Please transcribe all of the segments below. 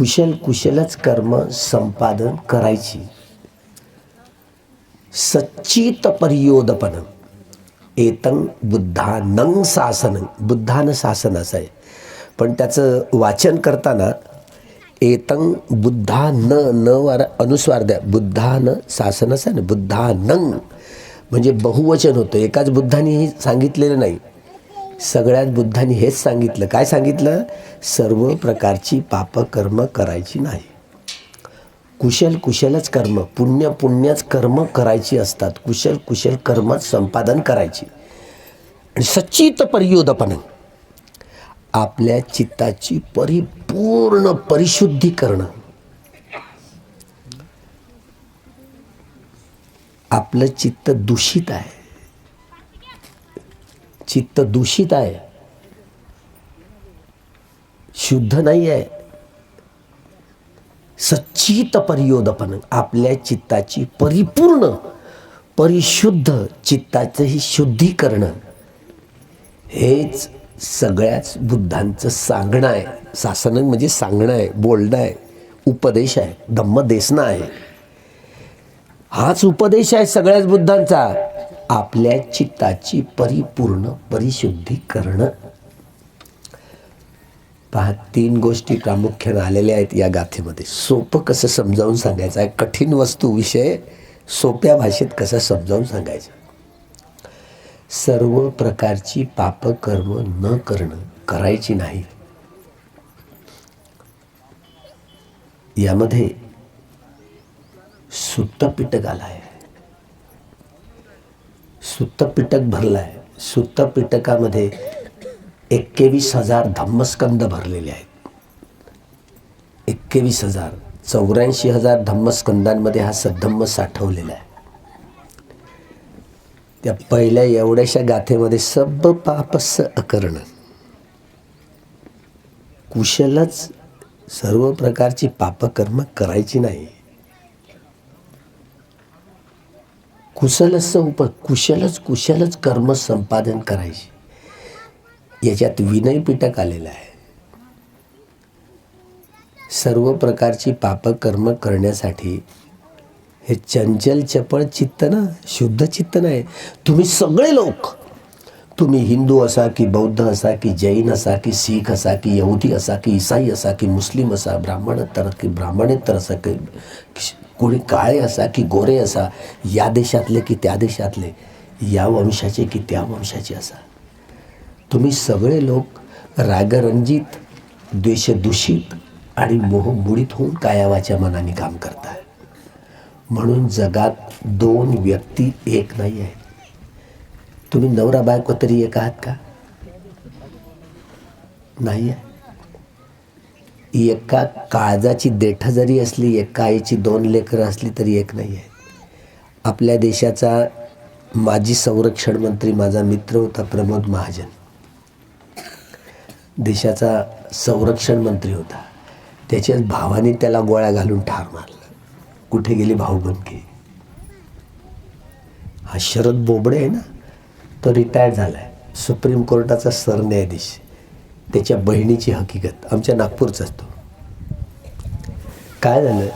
कुशल कुशलच कर्म संपादन करायची. सच्चित परियोदपन एतं बुद्धानं शासन बुद्धानं शासन असं आहे. पण त्याचं वाचन करताना एतं बुद्धा न न वार अनुस्वार द्या. बुद्धानं शासन असं आहे ना बुद्धानं. म्हणजे बहुवचन होतं. एकाच बुद्धाने हे सांगितलेलं नाही. सगळ्यात बुद्धांनी हेच सांगितलं. काय सांगितलं? सर्व प्रकारची पापकर्म करायची नाही. कुशल कुशलच कर्म पुण्य पुण्यच कर्म करायची असतात. कुशल कुशल कर्मच संपादन करायची. आणि सचित परियोदपण आपल्या चित्ताची परिपूर्ण परिशुद्धी करणं. आपलं चित्त दूषित आहे. चित्त दूषित आहे. शुद्ध नाही आहे. सच्चित परियोदपण आपल्या चित्ताची परिपूर्ण परिशुद्ध चित्ताचं ही शुद्धीकरण. हेच सगळ्याच बुद्धांचं सांगणं आहे. सासन म्हणजे सांगणं आहे बोलणं आहे उपदेश आहे धम्मदेसना आहे. हाच उपदेश आहे सगळ्याच बुद्धांचा. आपल्या चित्ताची परिपूर्ण परिशुद्धी करणं पहा तीन गोष्टी प्रामुख्यानं आलेल्या आहेत या गाथेमध्ये. सोपं कसं समजावून सांगायचं? आहे कठीण वस्तू विषय सोप्या भाषेत कसं समजावून सांगायचं? सर्व प्रकारची पापकर्म न करणं करायची नाही. यामध्ये सुट्टपिटक आला आहे सुत्तपिटक भरलं आहे सुत्तपिटकामध्ये एक्केवीस हजार धम्मस्कंद भरलेले आहेत. एक्केवीस हजार चौऱ्याऐंशी हजार धम्मस्कंदांमध्ये हा सद्धम्म साठवलेला आहे. त्या पहिल्या एवढ्याशा गाथेमध्ये सब पापस अकरण. कुशलच सर्व प्रकारची पापकर्म करायची नाही. कुशलच उप कुशलच कुशलच कर्म संपादन करायचे. याच्यात विनय पिटक आलेलं आहे. सर्व प्रकारची पापकर्म करण्यासाठी हे चंचल चपळ चित्त ना शुद्ध चित्त नाही. तुम्ही सगळे लोक तुम्ही हिंदू असा की बौद्ध असा की जैन असा की शीख असा की यहुदी असा की ईसाई असा की मुस्लिम असा ब्राह्मणेतर की ब्राह्मणेतर असा की कोणी काळे असा की गोरे असा या देशातले की त्या देशातले या वंशाचे की त्या वंशाचे असा. तुम्ही सगळे लोक रागरंजित द्वेषदूषित आणि मोहमुळीत होऊन कायावाच्या मनाने काम करताय. म्हणून जगात दोन व्यक्ती एक नाही आहेत. तुम्ही नवरा बायको तरी एक आहात का? नाही आहे. एका काळजाची देठ जरी असली एका आईची दोन लेकरं असली तरी एक नाही आहे. आपल्या देशाचा माजी संरक्षण मंत्री माझा मित्र होता प्रमोद महाजन. देशाचा संरक्षण मंत्री होता. त्याच्याच भावाने त्याला गोळ्या घालून ठार मारलं. कुठे गेली भाऊबंदकी हा शरद बोबडे आहे ना? तो रिटायर्ड झाला आहे सुप्रीम कोर्टाचा सरन्यायाधीश. त्याच्या बहिणीची हकीकत. आमच्या नागपूरचा असतो काय झालं?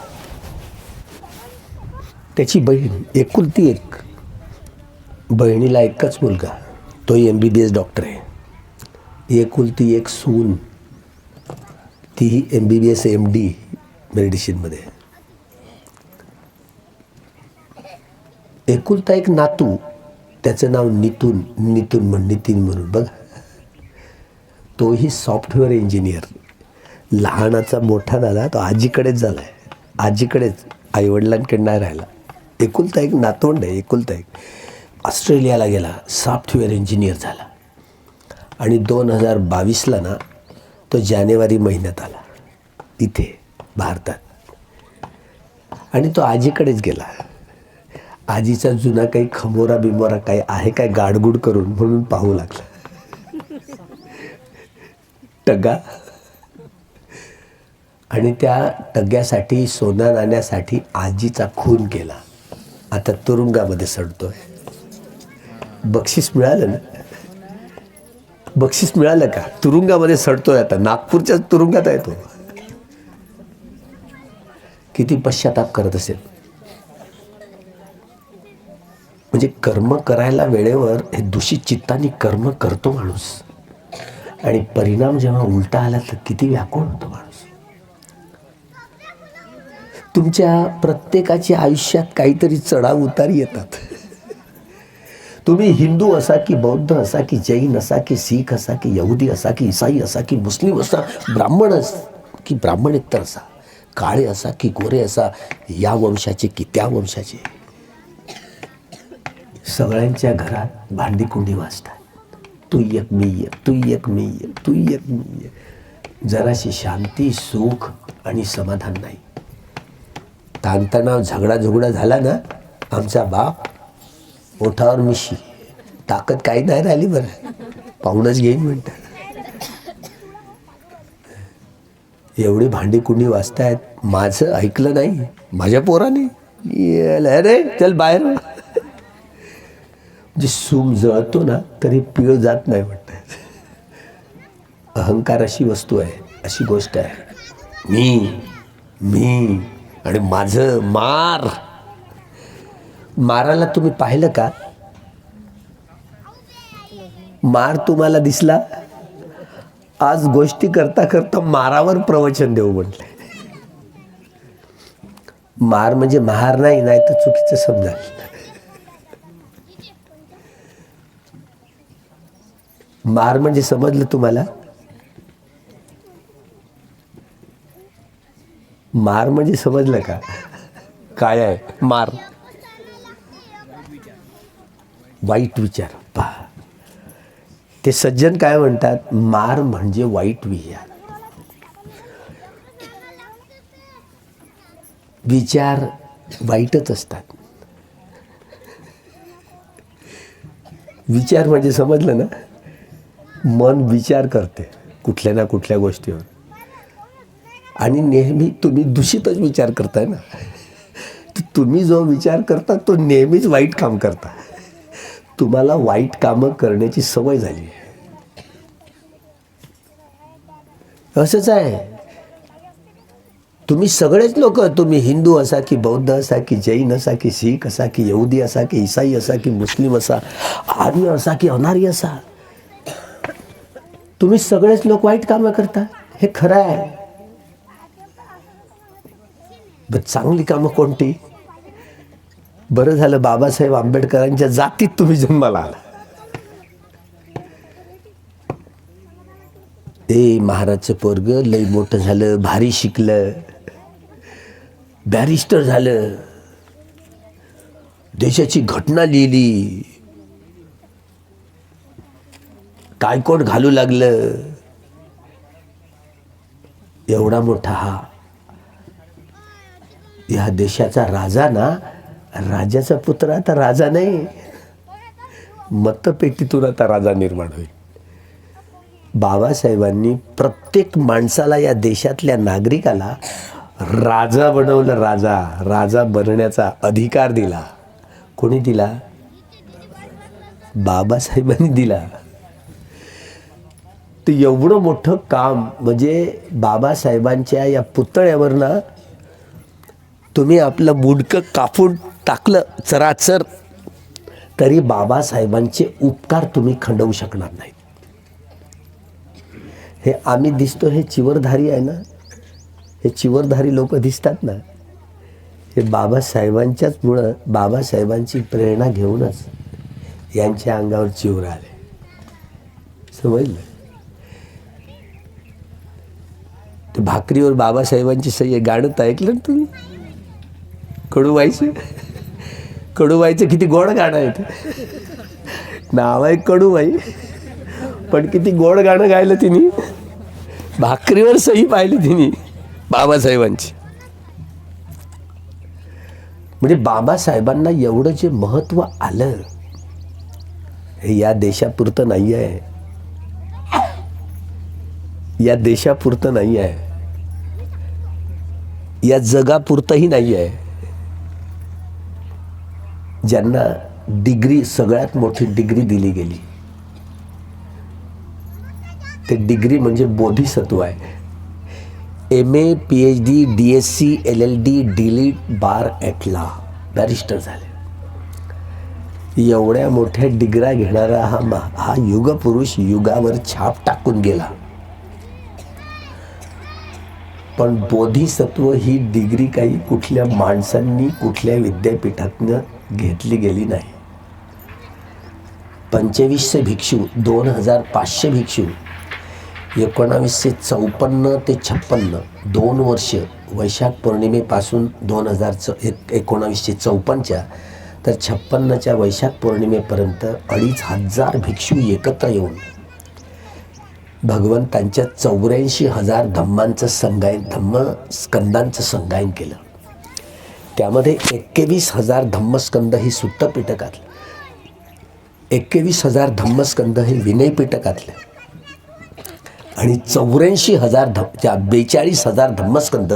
त्याची बहीण एकुलती एक. बहिणीला एकच मुलगा. तो M B B S doctor आहे. एकुलती एक सून. तीही M B B S M D मेडिसिनमध्ये एकुलता एक नातू. त्याचं नाव नितून नितून म्हण नितीन म्हणून. बघ. तोही सॉफ्टवेअर इंजिनियर. लहानाचा मोठा झाला तो आजीकडेच झाला आहे आजीकडेच आईवडिलांकडे नाही राहिला. एकुलता एक नातवंड आहे एकुलता एक. ऑस्ट्रेलियाला गेला सॉफ्टवेअर इंजिनियर झाला. आणि दोन हजार बावीसला ना तो जानेवारी महिन्यात आला. इथे भारतात. आणि तो आजीकडेच गेला. आजीचा जुना काही खमोरा बिमोरा काही आहे काय गाडगुड करून म्हणून पाहू लागला. टगा. आणि त्या टग्ग्यासाठी सोना नाण्यासाठी आजीचा खून केला. आता तुरुंगामध्ये सडतोय. बक्षीस मिळालं ना? बक्षीस मिळालं का? तुरुंगामध्ये सडतोय आता. नागपूरच्या तुरुंगात आहे तो. किती पश्चाताप करत असेल. म्हणजे कर्म करायला वेळेवर हे दूषित चित्ताने कर्म करतो माणूस. आणि परिणाम जेव्हा उलटा आला तर किती व्याकुळ होतो माणूस. तुमच्या प्रत्येकाच्या आयुष्यात काहीतरी चढाव उतार येतात. तुम्ही हिंदू असा की बौद्ध असा की जैन असा की सीख असा की यहुदी असा की इसाई असा की मुस्लिम असा ब्राह्मण अस की ब्राह्मण ब्राह्मणेतर असा काळे असा की गोरे असा या वंशाचे की त्या वंशाचे. सगळ्यांच्या घरात भांडी कुंडी वाजतात. तू एक मी एक तू एक मी एक तू एक मी एक. जराशी शांती सुख आणि समाधान नाही. ताणतणाव झगडा झुगडा झाला ना आमचा बाप ओठावर मिशी. ताकद काही नाही राहिली बरं. पाहूनच घेईन म्हणतात. एवढी भांडी कुंडी वाजतायत माझं ऐकलं नाही माझ्या पोराने. येल, अरे चल बाहेर. जे सूम जळतो ना तरी पिळ जात नाही वाटत. अहंकार अशी वस्तू आहे अशी गोष्ट आहे. मी मी आणि माझं मार. माराला तुम्ही पाहिलं का? मार तुम्हाला दिसला? आज गोष्टी करता करता मारावर प्रवचन देऊ म्हटले. मार म्हणजे महार नाही नाही तर चुकीचं समजा मार म्हणजे समजलं तुम्हाला? मार म्हणजे समजलं का? काय आहे? मार. वाईट विचार. पहा. ते सज्जन काय म्हणतात? मार म्हणजे वाईट विचार. विचार वाईटच असतात. विचार म्हणजे समजलं ना? मन विचार करते कुठल्या ना कुठल्या गोष्टीवर. आणि नेहमी तुम्ही दूषितच विचार करताय ना. तुम्ही जो विचार करता तो नेहमीच वाईट काम करता. तुम्हाला वाईट कामं करण्याची सवय झाली. असंच आहे. तुम्ही सगळेच लोक तुम्ही हिंदू असा की बौद्ध असा की जैन असा की शीख असा की यहुदी असा की ईसाई असा की मुस्लिम असा आर्य असा की अनारी असा. तुम्ही सगळेच लोक वाईट कामं करता? हे खरं आहे. ब चांगली कामं कोणती? बरं झालं बाबासाहेब आंबेडकरांच्या जातीत तुम्ही जन्माला आला. ए महाराजचं पोरग लई मोठं झालं भारी शिकलं. बॅरिस्टर झालं. देशाची घटना लिहिली. काय कोण घालू लागलं. एवढा मोठा हा. या देशाचा राजा ना राजाचा पुत्र आता राजा नाही. मतपेटीतून आता राजा निर्माण होईल. बाबासाहेबांनी प्रत्येक माणसाला या देशातल्या नागरिकाला राजा बनवलं राजा राजा बनण्याचा अधिकार दिला. कोणी दिला? बाबासाहेबांनी दिला. तर एवढं मोठं काम म्हणजे बाबासाहेबांच्या या पुतळ्यावर ना तुम्ही आपलं बुडकं कापून टाकलं चराचर तरी बाबासाहेबांचे उपकार तुम्ही खंडवू शकणार नाहीत. हे आम्ही दिसतो हे चिवरधारी आहे ना? हे चिवरधारी लोक दिसतात ना? हे बाबासाहेबांच्याच मुळं बाबासाहेबांची प्रेरणा घेऊनच यांच्या अंगावर चिवर आले. समजलं? ते भाकरीवर बाबासाहेबांची सही गाणं तर ऐकलं ना तुम्ही? कडूबाईचं? कडूबाईचं किती गोड गाणं आहे ते. नाव आहे कडूबाई पण किती गोड गाणं गायलं तिने. भाकरीवर सही पाहिली तिने बाबासाहेबांची. म्हणजे बाबासाहेबांना एवढं जे महत्त्व आलं हे या देशापुरतं नाही आहे या देशापुरतं नाही आहे या जगापुरतंही नाही आहे ज्यांना डिग्री सगळ्यात मोठी डिग्री दिली गेली. ते डिग्री म्हणजे बोधिसत्व आहे. M A P H D D S C L L D DLitt bar at law barrister झाले. एवढ्या मोठ्या डिग्र्या घेणारा हा मा हा युगपुरुष युगावर छाप टाकून गेला. पण बोधिसत्व ही डिग्री काही कुठल्या माणसांनी कुठल्या विद्यापीठातनं घेतली गेली नाही. पंचवीसशे भिक्षू दोन हजार पाचशे भिक्षू एकोणावीसशे चौपन्न ते छप्पन्न दोन वर्ष वैशाख पौर्णिमेपासून दोन हजार च एक एकोणावीसशे चौपन्नच्या तर छप्पन्नच्या वैशाख पौर्णिमेपर्यंत अडीच हजार भिक्षू एकत्र येऊन भगवंतांच्या चौऱ्याऐंशी हजार धम्मांचं संगायन धम्म स्कंदांचं संगायन केलं. त्यामध्ये एक्केवीस हजार धम्मस्कंद ही सुत्तपीठकातलं एक्केवीस हजार धम्मस्कंद हे विनय आणि चौऱ्याऐंशी हजार धम बेचाळीस हजार धम्मस्कंद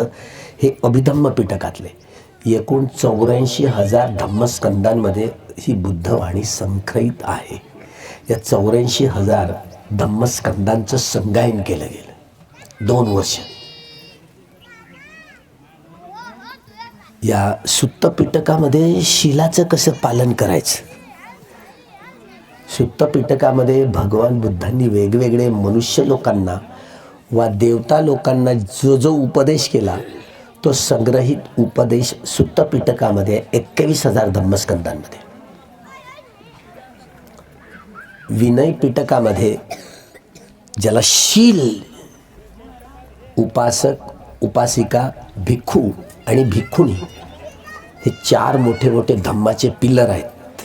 हे अभिधम्म पीठकातले एकूण चौऱ्याऐंशी हजार धम्मस्कंदांमध्ये ही बुद्धवाणी संख्यित आहे. या चौऱ्याऐंशी हजार धम्मस्कंदांचं संगायन केलं गेलं. दोन वर्ष. या सुत्तपिटकामध्ये शिलाचं कसं पालन करायचं? सुत्तपिटकामध्ये भगवान बुद्धांनी वेगवेगळे मनुष्य लोकांना वा देवता लोकांना जो जो उपदेश केला तो संग्रहित उपदेश सुत्तपिटकामध्ये एक्केवीस हजार धम्मस्कंदांमध्ये विनय पिटकामध्ये ज्याला शील उपासक उपासिका भिक्खू आणि भिक्खुणी हे चार मोठे मोठे धम्माचे पिलर आहेत.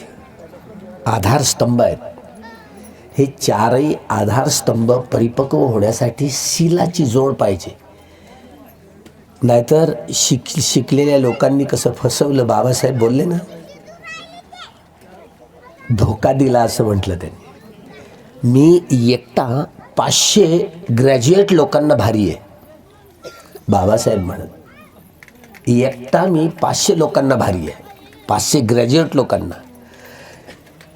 आधारस्तंभ आहेत. हे चारही आधारस्तंभ परिपक्व होण्यासाठी शिलाची जोड पाहिजे. नाहीतर शिक शिकलेल्या लोकांनी कसं फसवलं बाबासाहेब बोलले ना? धोका दिला असं म्हटलं त्यांनी. मी एकटा पाचशे ग्रॅज्युएट लोकांना भारी आहे. बाबासाहेब म्हणत एकटा मी पाचशे लोकांना भारी आहे. पाचशे ग्रॅज्युएट लोकांना.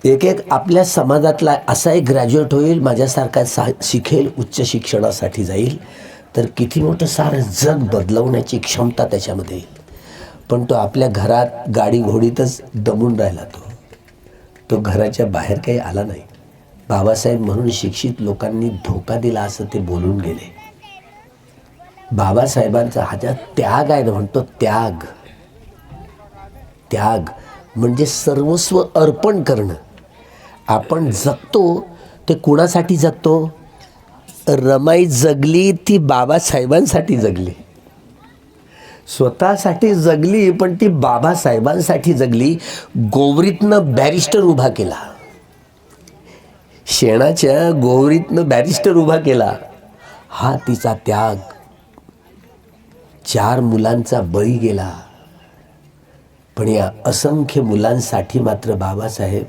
एक एक आपल्या समाजातला असा एक ग्रॅज्युएट होईल माझ्यासारखा सा शिकेल उच्च शिक्षणासाठी जाईल. तर किती मोठं सारं जग बदलवण्याची क्षमता त्याच्यामध्ये येईल. पण तो आपल्या घरात गाडी घोडीतच दमून राहिला तो. तो घराच्या बाहेर काही आला नाही. बाबासाहेब म्हणून शिक्षित लोकांनी धोका दिला असं ते बोलून गेले. बाबासाहेबांचा हा ज्या त्याग आहे ना म्हणतो त्याग. त्याग म्हणजे सर्वस्व अर्पण करणं. आपण जगतो ते कुणासाठी जगतो? रमाई जगली ती बाबासाहेबांसाठी जगली. स्वतःसाठी जगली पण ती बाबासाहेबांसाठी जगली. गोवरीतनं बॅरिस्टर उभा केला. शेणाच्या गोवरीतनं बॅरिस्टर उभा केला. हा तिचा त्याग. चार मुलांचा बळी गेला. पण या असंख्य मुलांसाठी मात्र बाबासाहेब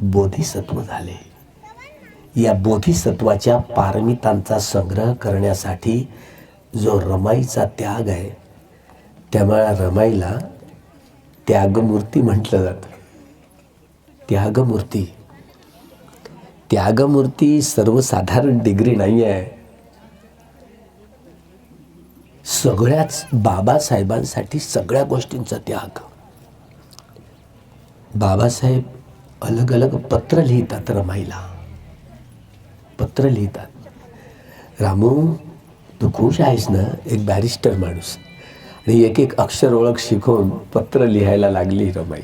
बोधिसत्व झाले. या बोधिसत्वाच्या पारमितांचा संग्रह करण्यासाठी जो रमाईचा त्याग आहे त्यामुळे रमाईला त्यागमूर्ती म्हटलं जातं. त्यागमूर्ती. त्यागमूर्ती सर्वसाधारण डिग्री नाही आहे सगळ्याच बाबासाहेबांसाठी सगळ्या गोष्टींचा त्याग. बाबासाहेब अलग अलग पत्र लिहितात रमाईला. पत्र लिहितात. रामू तू खुश आहेस ना? एक बॅरिस्टर माणूस. आणि एक एक अक्षर ओळख शिकवून पत्र लिहायला लागली रमाई.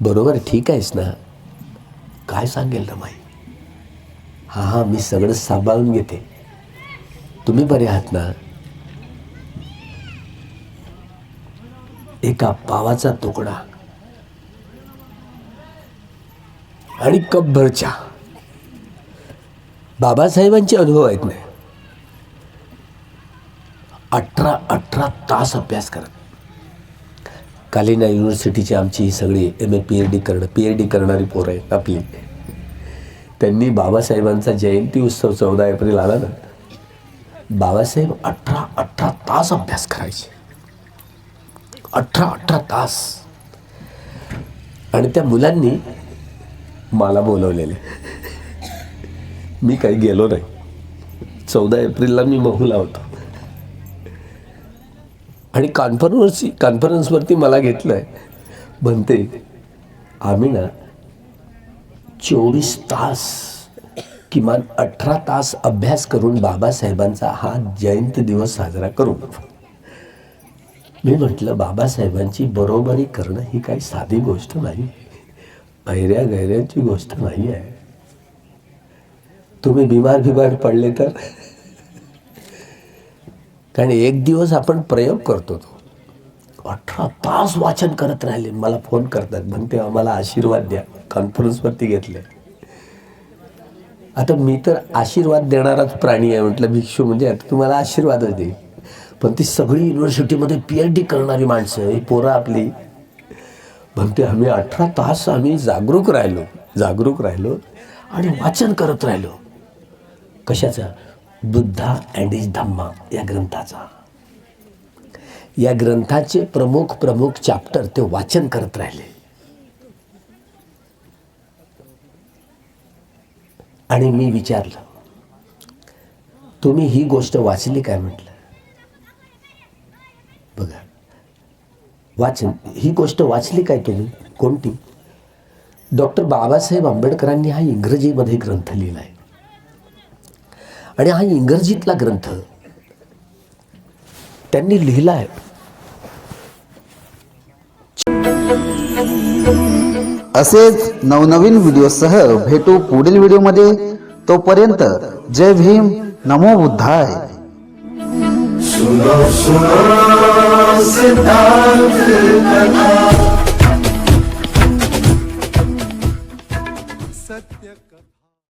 बरोबर ठीक आहेस ना? काय सांगेल रमाई हां हां मी सगळं सांभाळून घेते. तुम्ही बरे आहात ना? एका पावाचा तुकडा. आणि कपभर चहा बाबासाहेबांचे अनुभव आहेत ना अठरा अठरा तास अभ्यास करत. कालिना युनिव्हर्सिटीची आमची ही सगळी M A P H D करणं पी एच डी करणारी पोरं आहेत आपली. त्यांनी बाबासाहेबांचा जयंती उत्सव चौदा एप्रिल आला ना बाबासाहेब अठरा अठरा तास अभ्यास करायचे. अठरा अठरा तास. आणि त्या मुलांनी मला बोलवलेले. मी काही गेलो नाही. चौदा एप्रिलला मी महूला होतो. आणि कॉन्फरन्सवरची कॉन्फरन्सवरती मला घेतलं आहे म्हणते आम्ही ना चोवीस तास किमान अठरा तास अभ्यास करून बाबासाहेबांचा हा जयंत दिवस साजरा करू. मी म्हटलं बाबासाहेबांची बरोबरी करणं ही काही साधी गोष्ट नाही. ऐऱ्या गैऱ्यांची गोष्ट नाही आहे. तुम्ही बिमार बिमार पडले तर कारण एक दिवस आपण प्रयोग करतो तो. अठरा तास वाचन करत राहिले. मला फोन करतात. म्हणते आम्हाला आशीर्वाद द्या. कॉन्फरन्सवरती घेतले. आता मी तर आशीर्वाद देणाराच प्राणी आहे म्हटलं भिक्षू म्हणजे आता तुम्हाला आशीर्वादच देईल. पण ती सगळी युनिव्हर्सिटीमध्ये पी एच डी करणारी माणसं ही पोरं आपली. म्हणते आम्ही अठरा तास आम्ही जागरूक राहिलो. जागरूक राहिलो आणि वाचन करत राहिलो. कशाचा? बुद्धा अँड इज धम्मा या ग्रंथाचा. या ग्रंथाचे प्रमुख प्रमुख चॅप्टर ते वाचन करत राहिले. आणि मी विचारलं तुम्ही ही गोष्ट वाचली काय? म्हटलं. बघा वाचन ही गोष्ट वाचली काय तुम्ही? कोणती? डॉक्टर बाबासाहेब आंबेडकरांनी हा इंग्रजीमध्ये ग्रंथ लिहिला आहे. आणि हा इंग्रजीतला ग्रंथ त्यांनी लिहिला आहे असेच नवनवीन व्हिडिओसह भेटू पुढील व्हिडिओमध्ये. तोपर्यंत जय भीम नमो बुद्धाय. सुनो सुनो सिद्धांत